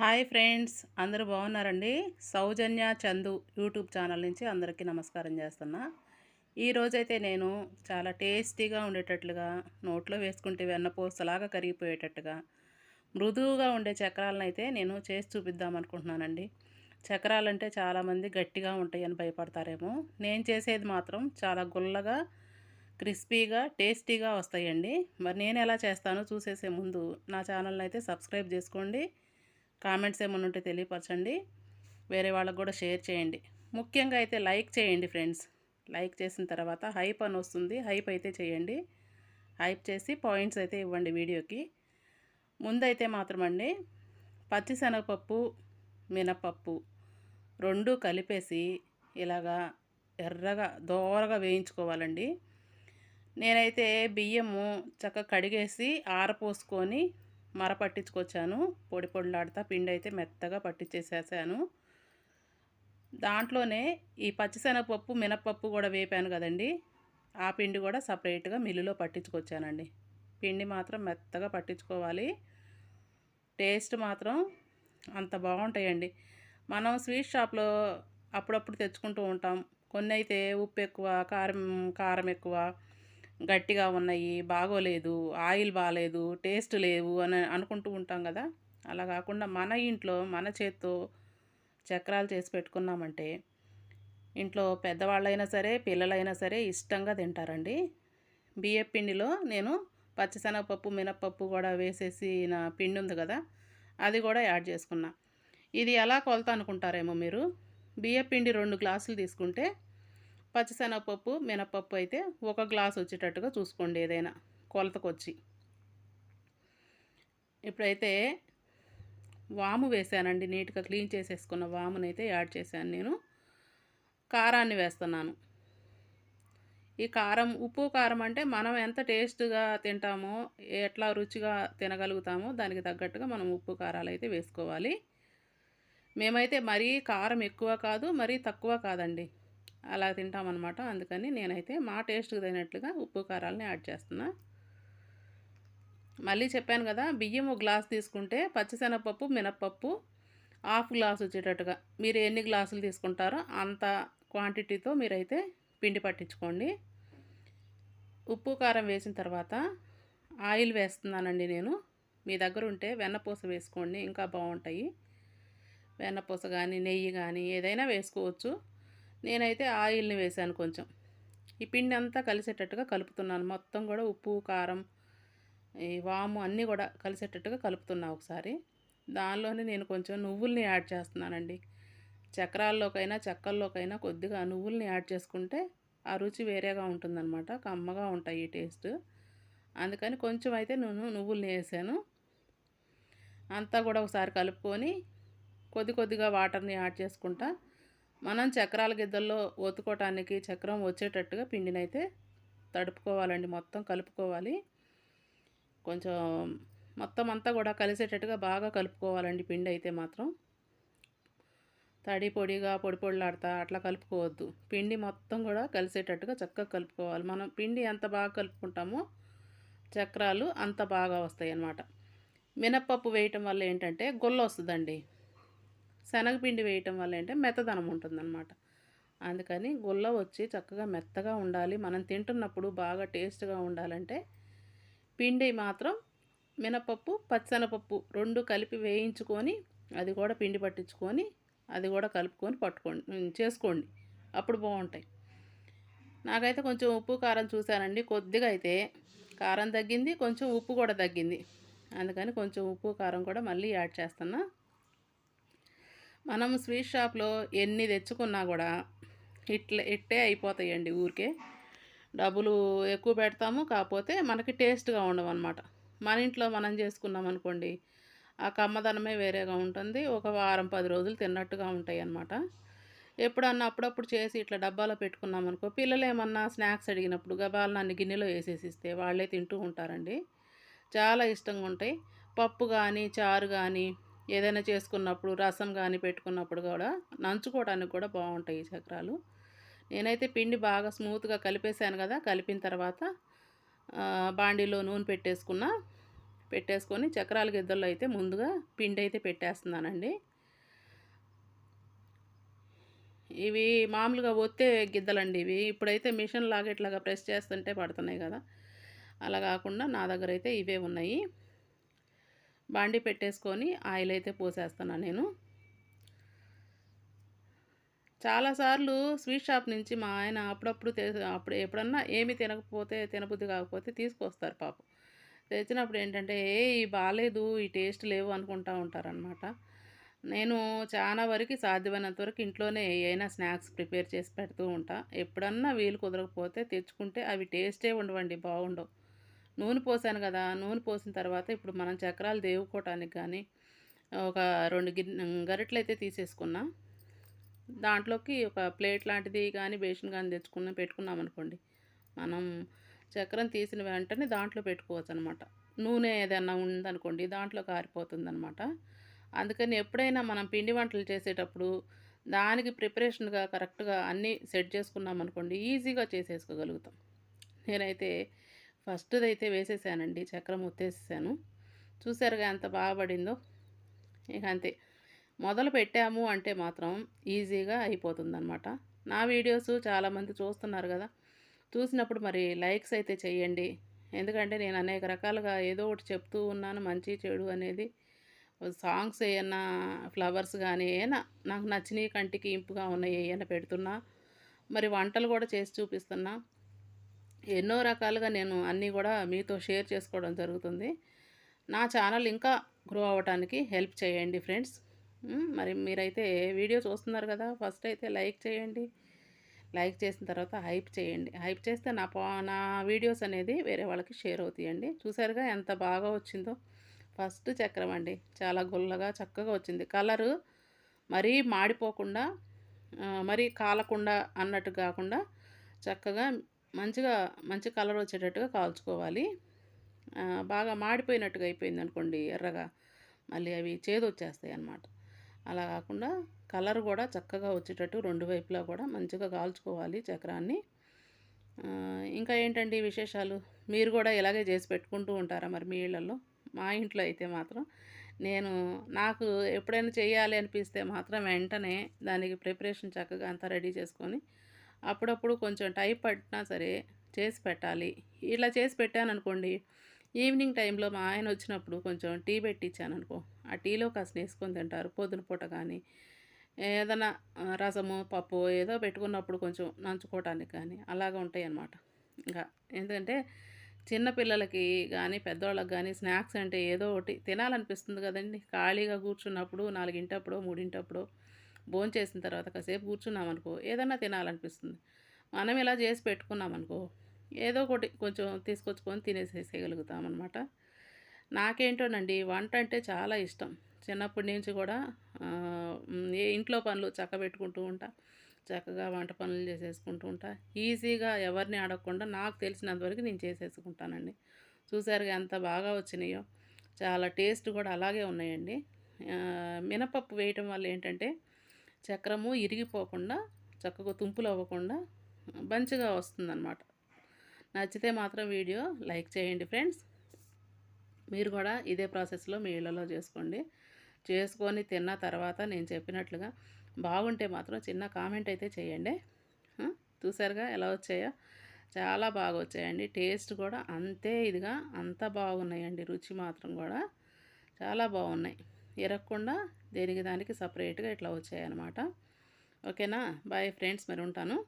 Hi friends అందరూ బాగున్నారండి? సౌజన్య Chandu YouTube channel నుంచి అందరికీ నమస్కారం చేస్తున్నా. ఈరోజైతే నేను చాలా టేస్టీగా ఉండేటట్లుగా నోట్లో వేసుకుంటే వెన్నపోసలాగా కరిగిపోయేటట్టుగా మృదువుగా ఉండే చక్రాలను అయితే నేను చేసి చూపిద్దాం అనుకుంటున్నానండి. చక్రాలంటే చాలామంది గట్టిగా ఉంటాయని భయపడతారేమో. నేను చేసేది మాత్రం చాలా గుల్లగా క్రిస్పీగా టేస్టీగా వస్తాయండి. మరి నేను ఎలా చేస్తానో చూసేసే ముందు నా ఛానల్ని అయితే సబ్స్క్రైబ్ చేసుకోండి. కామెంట్స్ ఏమైనా ఉంటే తెలియపరచండి. వేరే వాళ్ళకు కూడా షేర్ చేయండి. ముఖ్యంగా అయితే లైక్ చేయండి ఫ్రెండ్స్. లైక్ చేసిన తర్వాత హైప్ అని వస్తుంది. హైప్ అయితే చేయండి. హైప్ చేసి పాయింట్స్ అయితే ఇవ్వండి వీడియోకి. ముందైతే మాత్రం అండి పచ్చిశనగపప్పు మినపప్పు రెండు కలిపేసి ఇలాగా ఎర్రగా దోరగా వేయించుకోవాలండి. నేనైతే బియ్యము చక్కగా కడిగేసి ఆరపోసుకొని మర పట్టించుకొచ్చాను. పొడి పొడిలాడుతా పిండి అయితే మెత్తగా పట్టించేసేసాను. దాంట్లోనే ఈ పచ్చిశనగపప్పు మినప్పప్పు కూడా వేపాను కదండి. ఆ పిండి కూడా సపరేట్గా మిల్లులో పట్టించుకొచ్చానండి. పిండి మాత్రం మెత్తగా పట్టించుకోవాలి. టేస్ట్ మాత్రం అంత బాగుంటాయండి. మనం స్వీట్ షాప్లో అప్పుడప్పుడు తెచ్చుకుంటూ ఉంటాం. కొన్ని అయితే ఉప్పు ఎక్కువ కారం కారం ఎక్కువ గట్టిగా ఉన్నాయి బాగోలేదు ఆయిల్ బాగాలేదు టేస్ట్ లేవు అని అనుకుంటూ ఉంటాం కదా. అలా కాకుండా మన ఇంట్లో మన చేత్తో చక్రాలు చేసి పెట్టుకున్నామంటే ఇంట్లో పెద్దవాళ్ళైనా సరే పిల్లలైనా సరే ఇష్టంగా తింటారండి. బియ్య పిండిలో నేను పచ్చిశనగపప్పు మినప్పప్పు కూడా వేసేసి నా పిండి ఉంది కదా అది కూడా యాడ్ చేసుకున్నా. ఇది ఎలా కొలత అనుకుంటారేమో మీరు? బియ్య పిండి రెండు గ్లాసులు తీసుకుంటే పచ్చిశనగపప్పు మినపప్పు అయితే ఒక గ్లాస్ వచ్చేటట్టుగా చూసుకోండి ఏదైనా కొలతకొచ్చి. ఇప్పుడైతే వాము వేసానండి నీట్గా క్లీన్ చేసేసుకున్న వామునైతే యాడ్ చేశాను నేను. కారాన్ని వేస్తున్నాను. ఈ కారం ఉప్పు కారం అంటే మనం ఎంత టేస్ట్గా తింటామో ఎట్లా రుచిగా తినగలుగుతామో దానికి తగ్గట్టుగా మనం ఉప్పు కారాలు అయితే వేసుకోవాలి. మేమైతే మరీ కారం ఎక్కువ కాదు మరీ తక్కువ కాదండి. అలా తింటామన్నమాట. అందుకని నేనైతే మా టేస్ట్కి తగినట్లుగా ఉప్పు కారాలని యాడ్ చేస్తున్నా. మళ్ళీ చెప్పాను కదా బియ్యం ఒక గ్లాస్ తీసుకుంటే పచ్చిశనగపప్పు మినప్పప్పు హాఫ్ గ్లాస్ వచ్చేటట్టుగా. మీరు ఎన్ని గ్లాసులు తీసుకుంటారో అంత క్వాంటిటీతో మీరైతే పిండి పట్టించుకోండి. ఉప్పు కారం వేసిన తర్వాత ఆయిల్ వేస్తున్నానండి నేను. మీ దగ్గర ఉంటే వెన్నపూస వేసుకోండి ఇంకా బాగుంటాయి. వెన్నపూస కానీ నెయ్యి కానీ ఏదైనా వేసుకోవచ్చు. నేనైతే ఆయిల్ని వేసాను కొంచెం. ఈ పిండి అంతా కలిసేటట్టుగా కలుపుతున్నాను. మొత్తం కూడా ఉప్పు కారం ఈ వాము అన్నీ కూడా కలిసేటట్టుగా కలుపుతున్నా ఒకసారి. దానిలోనే నేను కొంచెం నువ్వుల్ని యాడ్ చేస్తున్నానండి. చక్రాల్లోకైనా చెక్కల్లోకైనా కొద్దిగా నువ్వుల్ని యాడ్ చేసుకుంటే ఆ రుచి వేరేగా ఉంటుందన్నమాట. కమ్మగా ఉంటాయి ఈ టేస్ట్. అందుకని కొంచెం అయితే నేను నువ్వుల్ని వేసాను. అంతా కూడా ఒకసారి కలుపుకొని కొద్ది కొద్దిగా వాటర్ని యాడ్ చేసుకుంటా. మనం చక్రాల గిద్దల్లో ఒత్తుకోవటానికి చక్రం వచ్చేటట్టుగా పిండినైతే తడుపుకోవాలండి. మొత్తం కలుపుకోవాలి. కొంచెం మొత్తం అంతా కూడా కలిసేటట్టుగా బాగా కలుపుకోవాలండి పిండి అయితే మాత్రం. తడి పొడిగా పొడి పొడిలాడతా అట్లా కలుపుకోవద్దు. పిండి మొత్తం కూడా కలిసేటట్టుగా చక్కగా కలుపుకోవాలి. మనం పిండి ఎంత బాగా కలుపుకుంటామో చక్రాలు అంత బాగా వస్తాయి అన్నమాట మినప్పప్పు వేయటం వల్ల ఏంటంటే గొల్ల వస్తుందండి. శనగపిండి వేయటం వల్ల ఏంటంటే మెత్తదనం ఉంటుందన్నమాట. అందుకని గుల్ల వచ్చి చక్కగా మెత్తగా ఉండాలి. మనం తింటున్నప్పుడు బాగా టేస్ట్గా ఉండాలంటే పిండి మాత్రం మినపప్పు పచ్చనపప్పు రెండు కలిపి వేయించుకొని అది కూడా పిండి పట్టించుకొని అది కూడా కలుపుకొని పట్టుకోండి చేసుకోండి. అప్పుడు బాగుంటాయి. నాకైతే కొంచెం ఉప్పు కారం చూశానండి. కొద్దిగా అయితే కారం తగ్గింది కొంచెం ఉప్పు కూడా తగ్గింది. అందుకని కొంచెం ఉప్పు కారం కూడా మళ్ళీ యాడ్ చేస్తున్నా. మనం స్వీట్ షాప్లో ఎన్ని తెచ్చుకున్నా కూడా ఇట్లే ఇట్టే అయిపోతాయండి ఊరికే. డబ్బులు ఎక్కువ పెడతాము కాకపోతే మనకి టేస్ట్గా ఉండవు అనమాట మన ఇంట్లో మనం చేసుకున్నాం అనుకోండి ఆ కమ్మదనమే వేరేగా ఉంటుంది. ఒక వారం పది రోజులు తిన్నట్టుగా ఉంటాయి అన్నమాట ఎప్పుడన్నా అప్పుడప్పుడు చేసి ఇట్లా డబ్బాలో పెట్టుకున్నాం అనుకో పిల్లలు ఏమన్నా స్నాక్స్ అడిగినప్పుడు గబాలు నన్ను గిన్నెలో వేసేసి ఇస్తే వాళ్ళే తింటూ ఉంటారండి. చాలా ఇష్టంగా ఉంటాయి. పప్పు కానీ చారు కానీ ఏదైనా చేసుకున్నప్పుడు రసం కానీ పెట్టుకున్నప్పుడు కూడా నంచుకోవడానికి కూడా బాగుంటాయి ఈ చక్రాలు. నేనైతే పిండి బాగా స్మూత్గా కలిపేసాను కదా కలిపిన తర్వాత బాండీలో నూనె పెట్టేసుకున్న పెట్టేసుకొని చక్రాల గిద్దల్లో అయితే ముందుగా పిండి అయితే పెట్టేస్తున్నానండి. ఇవి మామూలుగా ఒత్తే గిద్దలండి ఇవి. ఇప్పుడైతే మిషన్ లాగా ఇట్లాగా ప్రెస్ చేస్తుంటే పడుతున్నాయి కదా. అలా కాకుండా నా దగ్గర అయితే ఇవే ఉన్నాయి. బాండి పెట్టేసుకొని ఆయిల్ అయితే పోసేస్తున్నాను నేను. చాలాసార్లు స్వీట్ షాప్ నుంచి మా ఆయన అప్పుడప్పుడు అప్పుడు ఎప్పుడన్నా ఏమి తినకపోతే తినబుద్ధి కాకపోతే తీసుకొస్తారు పాపం. తెచ్చినప్పుడు ఏంటంటే ఏ ఈ బాగాలేదు ఈ టేస్ట్ లేవు అనుకుంటా ఉంటారనమాట నేను చాలా వరకు సాధ్యమైనంత వరకు ఇంట్లోనే ఏమైనా స్నాక్స్ ప్రిపేర్ చేసి పెడుతూ ఉంటా. ఎప్పుడన్నా వీలు కుదరకపోతే తెచ్చుకుంటే అవి టేస్టే ఉండవండి బాగుండవు. నూనె పోసాను కదా నూనె పోసిన తర్వాత ఇప్పుడు మనం చక్రాలు దేవుకోవటానికి కానీ ఒక రెండు గిన్నె గరిటెలు అయితే తీసేసుకున్నా. దాంట్లోకి ఒక ప్లేట్ లాంటిది కానీ బేషన్ కానీ తెచ్చుకున్న పెట్టుకున్నాం అనుకోండి మనం చక్రం తీసిన వెంటనే దాంట్లో పెట్టుకోవచ్చు అనమాట నూనె ఏదైనా ఉందనుకోండి దాంట్లో కారిపోతుంది అనమాట అందుకని ఎప్పుడైనా మనం పిండి వంటలు చేసేటప్పుడు దానికి ప్రిపరేషన్గా కరెక్ట్గా అన్నీ సెట్ చేసుకున్నాం అనుకోండి ఈజీగా చేసేసుకోగలుగుతాం. నేనైతే ఫస్ట్ది అయితే వేసేసానండి చక్రం ఒత్తేసేసాను. చూసారుగా ఎంత బాగా పడిందో. ఇక అంతే. మొదలు పెట్టాము అంటే మాత్రం ఈజీగా అయిపోతుందన్నమాట. నా వీడియోస్ చాలామంది చూస్తున్నారు కదా. చూసినప్పుడు మరి లైక్స్ అయితే చేయండి ఎందుకంటే నేను అనేక రకాలుగా ఏదో ఒకటి చెప్తూ ఉన్నాను మంచి చెడు అనేది. సాంగ్స్ ఏమన్నా ఫ్లవర్స్ కానీ ఏమైనా నాకు నచ్చినవి కంటికి ఇంపుగా ఉన్నాయి ఏమైనా పెడుతున్నా. మరి వంటలు కూడా చేసి చూపిస్తున్నా. ఎన్నో రకాలుగా నేను అన్నీ కూడా మీతో షేర్ చేసుకోవడం జరుగుతుంది. నా ఛానల్ ఇంకా గ్రో అవ్వడానికి హెల్ప్ చేయండి ఫ్రెండ్స్. మరి మీరైతే వీడియో చూస్తున్నారు కదా ఫస్ట్ అయితే లైక్ చేయండి. లైక్ చేసిన తర్వాత హైప్ చేయండి. హైప్ చేస్తే నా నా వీడియోస్ అనేది వేరే వాళ్ళకి షేర్ అవుతాయండి. చూసారుగా ఎంత బాగా వచ్చిందో. ఫస్ట్ చక్రం అండి. చాలా గుల్లగా చక్కగా వచ్చింది. కలరు మరీ మాడిపోకుండా మరీ కాలకుండా అన్నట్టు కాకుండా చక్కగా మంచిగా మంచి కలర్ వచ్చేటట్టుగా కాల్చుకోవాలి. బాగా మాడిపోయినట్టుగా అయిపోయింది అనుకోండి ఎర్రగా మళ్ళీ అవి చేదు వచ్చేస్తాయి అన్నమాట. అలా కాకుండా కలర్ కూడా చక్కగా వచ్చేటట్టు రెండు వైపులా కూడా మంచిగా కాల్చుకోవాలి చక్రాన్ని. ఇంకా ఏంటండి విశేషాలు? మీరు కూడా ఇలాగే చేసి పెట్టుకుంటూ ఉంటారా మరి మీ ఇళ్ళల్లో మా ఇంట్లో అయితే మాత్రం నేను నాకు ఎప్పుడైనా చేయాలి అనిపిస్తే మాత్రం వెంటనే దానికి ప్రిపరేషన్ చక్కగా అంతా రెడీ చేసుకొని అప్పుడప్పుడు కొంచెం టైం పట్టినా సరే చేసి పెట్టాలి. ఇలా చేసి పెట్టాను అనుకోండి ఈవినింగ్ టైంలో మా ఆయన వచ్చినప్పుడు కొంచెం టీ పెట్టించాను అనుకో ఆ టీలో కాస్త వేసుకొని తింటారు. పొద్దున పూట కానీ ఏదైనా రసము పప్పు ఏదో పెట్టుకున్నప్పుడు కొంచెం నంచుకోవటానికి కానీ అలాగ ఉంటాయి అన్నమాట ఇంకా ఎందుకంటే చిన్నపిల్లలకి కానీ పెద్దవాళ్ళకి కానీ స్నాక్స్ అంటే ఏదో ఒకటి తినాలనిపిస్తుంది కదండి. ఖాళీగా కూర్చున్నప్పుడు నాలుగింటప్పుడు మూడింటప్పుడు భోంచేసిన తర్వాత కాసేపు కూర్చున్నాం అనుకో ఏదన్నా తినాలనిపిస్తుంది. మనం ఇలా చేసి పెట్టుకున్నామనుకో ఏదో ఒకటి కొంచెం తీసుకొచ్చుకొని తినేసేసేయగలుగుతాం అనమాట నాకేంటోనండి వంట అంటే చాలా ఇష్టం. చిన్నప్పటి నుంచి కూడా ఏ ఇంట్లో పనులు చక్క పెట్టుకుంటూ ఉంటా చక్కగా వంట పనులు చేసేసుకుంటూ ఉంటా. ఈజీగా ఎవరిని అడగకుండా నాకు తెలిసినంతవరకు నేను చేసేసుకుంటానండి. చూసారుగా ఎంత బాగా వచ్చినాయో. చాలా టేస్ట్ కూడా అలాగే ఉన్నాయండి. మినపప్పు వేయటం వల్ల ఏంటంటే చక్రము ఇరిగిపోకుండా చక్కగా తుంపులు అవ్వకుండా మంచిగా వస్తుందన్నమాట. నచ్చితే మాత్రం వీడియో లైక్ చేయండి ఫ్రెండ్స్. మీరు కూడా ఇదే ప్రాసెస్లో మీ ఇళ్ళలో చేసుకోండి. చేసుకొని తిన్న తర్వాత నేను చెప్పినట్లుగా బాగుంటే మాత్రం చిన్న కామెంట్ అయితే చేయండి. చూసారుగా ఎలా వచ్చాయో? చాలా బాగా వచ్చాయండి. టేస్ట్ కూడా అంతే ఇదిగా అంత బాగున్నాయండి. రుచి మాత్రం కూడా చాలా బాగున్నాయి. ఇరగకుండా దేనికి దానికి సపరేట్గా ఇట్లా వచ్చాయన్నమాట. ఓకేనా? బాయ్ ఫ్రెండ్స్ మరి ఉంటాను.